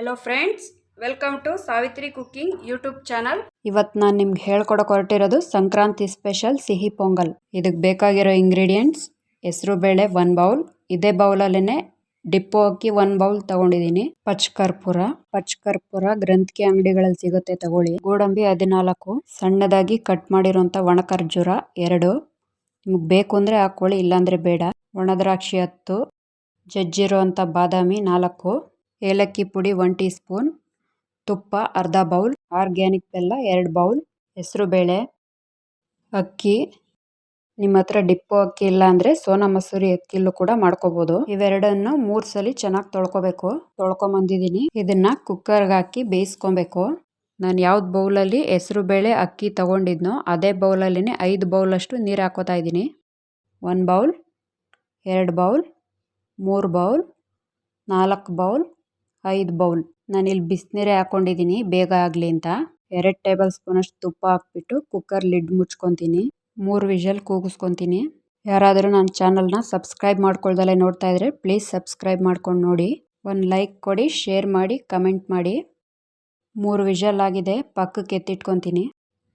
Hello friends welcome to Savitri cooking YouTube channel ಇವತ್ತು ನಾನು ನಿಮ್ಗೆ ಹೇಳ್ಕೊಡಕ್ಕೆ ಹೊರಟಿರೋದು ಸಂಕ್ರಾಂತಿ ಸ್ಪೆಷಲ್ ಸಿಹಿ ಪೊಂಗಲ್. ಇದಕ್ಕೆ ಬೇಕಾಗಿರೋ ಇಂಗ್ರೀಡಿಯೆಂಟ್ಸ್ ಹೆಸರು ಬೇಳೆ ಒನ್ ಬೌಲ್, ಇದೇ ಬೌಲಲ್ಲೇ ಡಿಪ್ಪು ಅಕ್ಕಿ ಒನ್ ಬೌಲ್ ತಗೊಂಡಿದ್ದೀನಿ ಪಚ್ ಕರ್ಪೂರ ಪಚ್ ಕರ್ಪೂರ ಗ್ರಂಥಿಗೆ ಅಂಗಡಿಗಳಲ್ಲಿ ಸಿಗುತ್ತೆ ತಗೊಳ್ಳಿ. ಗೋಡಂಬಿ ಹದಿನಾಲ್ಕು, ಸಣ್ಣದಾಗಿ ಕಟ್ ಮಾಡಿರುವಂಥ ಒಣ ಖರ್ಜೂರ ಎರಡು. ನಿಮ್ಗೆ ಬೇಕು ಅಂದರೆ ಹಾಕ್ಕೊಳ್ಳಿ, ಇಲ್ಲಾಂದರೆ ಬೇಡ. ಒಣದ್ರಾಕ್ಷಿ ಹತ್ತು ಜಜ್ಜಿರುವಂಥ ಬಾದಾಮಿ ನಾಲ್ಕು. ಏಲಕ್ಕಿ ಪುಡಿ ಒನ್ ಟೀ ಸ್ಪೂನ್ ತುಪ್ಪ, ಅರ್ಧ ಬೌಲ್, ಆರ್ಗ್ಯಾನಿಕ್ ಬೆಲ್ಲ ಎರಡು ಬೌಲ್ ಹೆಸರುಬೇಳೆ ಅಕ್ಕಿ. ನಿಮ್ಮ ಹತ್ರ ಡಿಪ್ಪು ಅಕ್ಕಿ ಇಲ್ಲ ಅಂದರೆ ಸೋನಾ ಮಸೂರಿ ಅಕ್ಕಿಲ್ಲೂ ಕೂಡ ಮಾಡ್ಕೋಬೋದು. ಇವೆರಡನ್ನು ಮೂರು ಸಲ ಚೆನ್ನಾಗಿ ತೊಳ್ಕೊಬೇಕು. ತೊಳ್ಕೊಂಬಂದಿದ್ದೀನಿ. ಇದನ್ನು ಕುಕ್ಕರ್ಗೆ ಹಾಕಿ ಬೇಯಿಸ್ಕೊಬೇಕು. ನಾನು ಯಾವ್ದು ಬೌಲಲ್ಲಿ ಹೆಸರು ಬೇಳೆ, ಅಕ್ಕಿ ತೊಗೊಂಡಿದ್ನೋ ಅದೇ ಬೌಲಲ್ಲಿನೇ ಐದು ಬೌಲಷ್ಟು ನೀರು ಹಾಕೋತಾ ಇದ್ದೀನಿ. ಒಂದು ಬೌಲ್, ಎರಡು ಬೌಲ್, ಮೂರು ಬೌಲ್, ನಾಲ್ಕು ಬೌಲ್ ಐದು ಬೌಲ್. ನಾನಿಲ್ಲಿ ಬಿಸಿನೀರೇ ಹಾಕ್ಕೊಂಡಿದ್ದೀನಿ ಬೇಗ ಆಗಲಿ ಅಂತ. ಎರಡು ಟೇಬಲ್ ಸ್ಪೂನಷ್ಟು ತುಪ್ಪ ಹಾಕ್ಬಿಟ್ಟು ಕುಕ್ಕರ್ ಲಿಡ್ ಮುಚ್ಕೊತೀನಿ. ಮೂರು ವಿಷಲ್ ಕೂಗಿಸ್ಕೊತೀನಿ. ಯಾರಾದರೂ ನನ್ನ ಚಾನಲ್ನ ಸಬ್ಸ್ಕ್ರೈಬ್ ಮಾಡ್ಕೊಳ್ದಲ್ಲೇ ನೋಡ್ತಾ ಇದ್ರೆ ಪ್ಲೀಸ್ ಸಬ್ಸ್ಕ್ರೈಬ್ ಮಾಡ್ಕೊಂಡು ನೋಡಿ. ಒಂದು ಲೈಕ್ ಕೊಡಿ, ಶೇರ್ ಮಾಡಿ, ಕಮೆಂಟ್ ಮಾಡಿ. ಮೂರು ವಿಷಲ್ ಆಗಿದೆ, ಪಕ್ಕಕ್ಕೆ ಎತ್ತಿಟ್ಕೊತೀನಿ.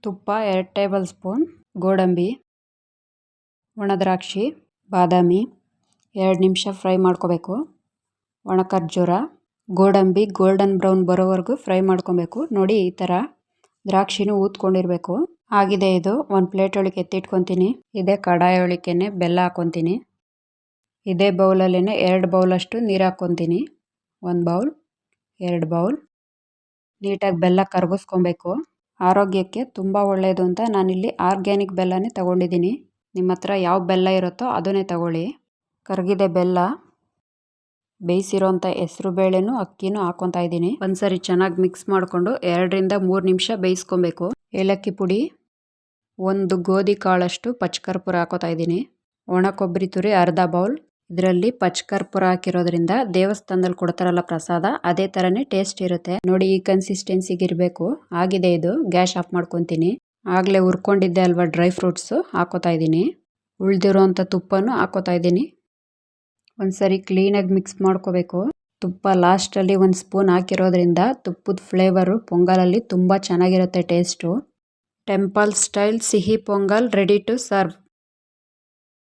ತುಪ್ಪ, ಎರಡು ಟೇಬಲ್ ಸ್ಪೂನ್, ಗೋಡಂಬಿ, ಒಣದ್ರಾಕ್ಷಿ, ಬಾದಾಮಿ, ಎರಡು ನಿಮಿಷ ಫ್ರೈ ಮಾಡ್ಕೋಬೇಕು. ಒಣ ಖರ್ಜೂರ ಗೋಡಂಬಿ, ಗೋಲ್ಡನ್ ಬ್ರೌನ್ ಬರೋವರೆಗೂ ಫ್ರೈ ಮಾಡ್ಕೊಬೇಕು. ನೋಡಿ, ಈ ಥರ ದ್ರಾಕ್ಷಿನೂ ಊದ್ಕೊಂಡಿರಬೇಕು. ಆಗಿದೆ ಇದು. ಒಂದು ಪ್ಲೇಟ್ ಒಳಗೆ ಎತ್ತಿಟ್ಕೊತೀನಿ. ಇದೇ ಕಡಾಯಿ ಒಳಿಕೆನೆ ಬೆಲ್ಲ ಹಾಕ್ಕೊತೀನಿ ಇದೇ ಬೌಲಲ್ಲೇ ಎರಡು ಬೌಲಷ್ಟು ನೀರು ಹಾಕ್ಕೊತೀನಿ ಒಂದು ಬೌಲ್, ಎರಡು ಬೌಲ್. ನೀಟಾಗಿ ಬೆಲ್ಲ ಕರಗಿಸ್ಕೊಬೇಕು. ಆರೋಗ್ಯಕ್ಕೆ ತುಂಬ ಒಳ್ಳೆಯದು ಅಂತ ನಾನಿಲ್ಲಿ ಆರ್ಗ್ಯಾನಿಕ್ ಬೆಲ್ಲನೇ ತಗೊಂಡಿದ್ದೀನಿ. ನಿಮ್ಮ ಹತ್ರ ಯಾವ ಬೆಲ್ಲ ಇರುತ್ತೋ ಅದನ್ನೇ ತಗೊಳ್ಳಿ. ಕರಗಿದೆ ಬೆಲ್ಲ. ಬೇಯಿಸಿರೋಂಥ ಹೆಸರು ಬೇಳೆನೂ ಅಕ್ಕಿನೂ ಹಾಕೊತಾ ಇದ್ದೀನಿ. ಒಂದ್ಸರಿ ಚೆನ್ನಾಗಿ ಮಿಕ್ಸ್ ಮಾಡಿಕೊಂಡು ಎರಡರಿಂದ ಮೂರು ನಿಮಿಷ ಬೇಯಿಸ್ಕೊಬೇಕು. ಏಲಕ್ಕಿ ಪುಡಿ, ಒಂದು ಗೋಧಿ ಕಾಳಷ್ಟು ಪಚ್ಕರ್ಪುರ ಹಾಕೋತಾ ಇದ್ದೀನಿ. ಒಣ ಕೊಬ್ಬರಿ ತುರಿ, ಅರ್ಧ ಬೌಲ್. ಇದರಲ್ಲಿ ಪಚ್ಕರ್ಪುರ ಹಾಕಿರೋದ್ರಿಂದ ದೇವಸ್ಥಾನದಲ್ಲಿ ಕೊಡ್ತಾರಲ್ಲ ಪ್ರಸಾದ, ಅದೇ ಥರನೇ ಟೇಸ್ಟ್ ಇರುತ್ತೆ. ನೋಡಿ, ಈ ಕನ್ಸಿಸ್ಟೆನ್ಸಿಗೆ ಇರಬೇಕು. ಆಗಿದೆ ಇದು. ಗ್ಯಾಸ್ ಆಫ್ ಮಾಡ್ಕೊತೀನಿ. ಆಗಲೇ ಹುರ್ಕೊಂಡಿದ್ದೆ ಅಲ್ವಾ ಡ್ರೈ ಫ್ರೂಟ್ಸು, ಹಾಕೋತಾ ಇದ್ದೀನಿ. ಉಳಿದಿರೋಂಥ ತುಪ್ಪನೂ ಹಾಕೋತಾ ಇದ್ದೀನಿ. ಒಂದ್ಸರಿ ಕ್ಲೀನಾಗಿ ಮಿಕ್ಸ್ ಮಾಡ್ಕೋಬೇಕು. ತುಪ್ಪ ಲಾಸ್ಟಲ್ಲಿ ಒಂದು ಸ್ಪೂನ್ ಹಾಕಿರೋದ್ರಿಂದ ತುಪ್ಪದ ಫ್ಲೇವರು ಪೊಂಗಲಲ್ಲಿ ತುಂಬ ಚೆನ್ನಾಗಿರುತ್ತೆ ಟೇಸ್ಟು. ಟೆಂಪಲ್ ಸ್ಟೈಲ್ ಸಿಹಿ ಪೊಂಗಲ್ ರೆಡಿ ಟು ಸರ್ವ್.